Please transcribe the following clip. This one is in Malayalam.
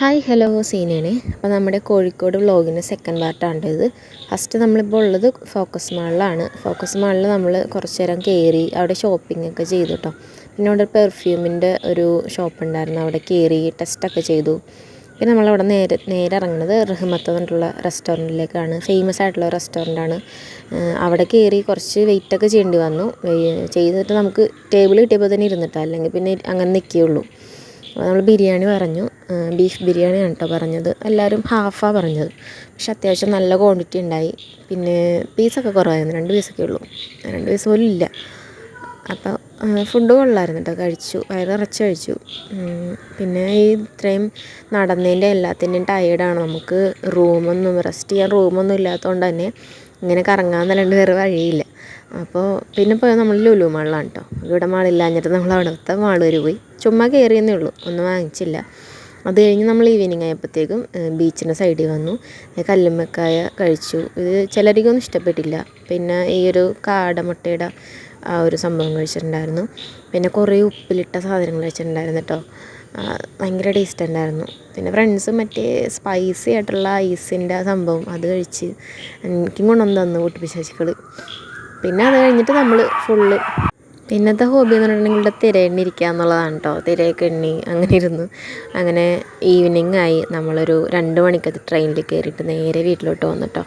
ഹായ് ഹലോ സീനയാണ് അപ്പോൾ നമ്മുടെ കോഴിക്കോട് വ്ളോഗിന്റെ സെക്കൻഡ് പാർട്ടാണ് ഇത്. ഫസ്റ്റ് നമ്മളിപ്പോൾ ഉള്ളത് ഫോക്കസ് മാളിലാണ് ഫോക്കസ് മാളിൽ നമ്മൾ കുറച്ച് നേരം കയറി അവിടെ ഷോപ്പിംഗ് ഒക്കെ ചെയ്തു കേട്ടോ പിന്നെ അവിടെ പെർഫ്യൂമിന്റെ ഒരു ഷോപ്പ് ഉണ്ടായിരുന്നു. അവിടെ കയറി ടെസ്റ്റൊക്കെ ചെയ്തു. പിന്നെ നമ്മളവിടെ നേരെ നേരെ ഇറങ്ങുന്നത് റഹ്മത്ത് പറഞ്ഞിട്ടുള്ള റെസ്റ്റോറന്റിലേക്കാണ് ഫേമസ് ആയിട്ടുള്ള റെസ്റ്റോറന്റാണ് അവിടെ കയറി കുറച്ച് വെയിറ്റൊക്കെ ചെയ്യേണ്ടി വന്നു. ചെയ്തിട്ട് നമുക്ക് ടേബിൾ കിട്ടിയപ്പോൾ തന്നെ ഇരുന്നിട്ടാണ് അല്ലെങ്കിൽ പിന്നെ അങ്ങനെ നിൽക്കുകയുള്ളൂ നമ്മൾ ബിരിയാണി പറഞ്ഞു. ബീഫ് ബിരിയാണിയാണ് കേട്ടോ പറഞ്ഞത്. എല്ലാവരും ഹാഫാണ് പറഞ്ഞത്. പക്ഷെ അത്യാവശ്യം നല്ല ക്വാണ്ടിറ്റി ഉണ്ടായി. പിന്നെ പീസൊക്കെ കുറവായിരുന്നു. രണ്ട് പീസൊക്കെ ഉള്ളൂ. രണ്ട് പീസ് പോലും ഇല്ല. അപ്പോൾ ഫുഡ് കൊള്ളായിരുന്നു കേട്ടോ. കഴിച്ചു. വയറ് നിറച്ച് കഴിച്ചു. പിന്നെ ഈ ഇത്രയും നടന്നതിന്റെ എല്ലാത്തിന്റെയും ടയേർഡാണ് നമുക്ക് റൂമൊന്നും റെസ്റ്റ് ചെയ്യാൻ റൂമൊന്നും ഇല്ലാത്തതുകൊണ്ട് തന്നെ ഇങ്ങനെ കറങ്ങാൻ കറങ്ങാന്നല്ലാണ്ട് വേറെ വഴിയില്ല. അപ്പോൾ പിന്നെ പോയത് നമ്മൾ ലുലു മാളിലാണ് കേട്ടോ ഇവിടെ മാളില്ലാഞ്ഞിട്ട് നമ്മൾ അവിടുത്തെ മാൾ വരെ പോയി. ചുമ്മാ കയറിയെന്നേ ഉള്ളൂ. ഒന്നും വാങ്ങിച്ചില്ല. അത് കഴിഞ്ഞ് നമ്മൾ ഈവനിങ് ആയപ്പോഴത്തേക്കും ബീച്ചിന്റെ സൈഡിൽ വന്നു. കല്ലുമ്മക്കായ കഴിച്ചു. ഇത് ചിലരിക്കൊന്നും ഇഷ്ടപ്പെട്ടില്ല. പിന്നെ ഈ ഒരു കാടമുട്ടയുടെ ആ ഒരു സംഭവം കഴിച്ചിട്ടുണ്ടായിരുന്നു. പിന്നെ കുറേ ഉപ്പിലിട്ട സാധനങ്ങൾ കഴിച്ചിട്ടുണ്ടായിരുന്നു കേട്ടോ ഭയങ്കര ടേസ്റ്റ് ഉണ്ടായിരുന്നു. പിന്നെ ഫ്രണ്ട്സ് മറ്റേ സ്പൈസി ആയിട്ടുള്ള ഐസിന്റെ ആ സംഭവം അത് കഴിച്ച് എനിക്കും കൊണ്ടുവന്ന് തന്നു കുട്ടിപ്പിശാച്ചികൾ പിന്നെ അത് കഴിഞ്ഞിട്ട് നമ്മൾ ഫുള്ള് പിന്നത്തെ ഹോബി എന്ന് പറഞ്ഞിട്ടുണ്ടെങ്കിൽ ഇവിടെ തിരയെണ്ണിരിക്കുക എന്നുള്ളതാണ് കേട്ടോ തിരയൊക്കെ എണ്ണി അങ്ങനെ ഇരുന്നു. അങ്ങനെ ഈവനിങ് ആയി നമ്മളൊരു രണ്ട് മണിക്കത്തെ ട്രെയിനിൽ കയറിയിട്ട് നേരെ വീട്ടിലോട്ട് വന്നു കേട്ടോ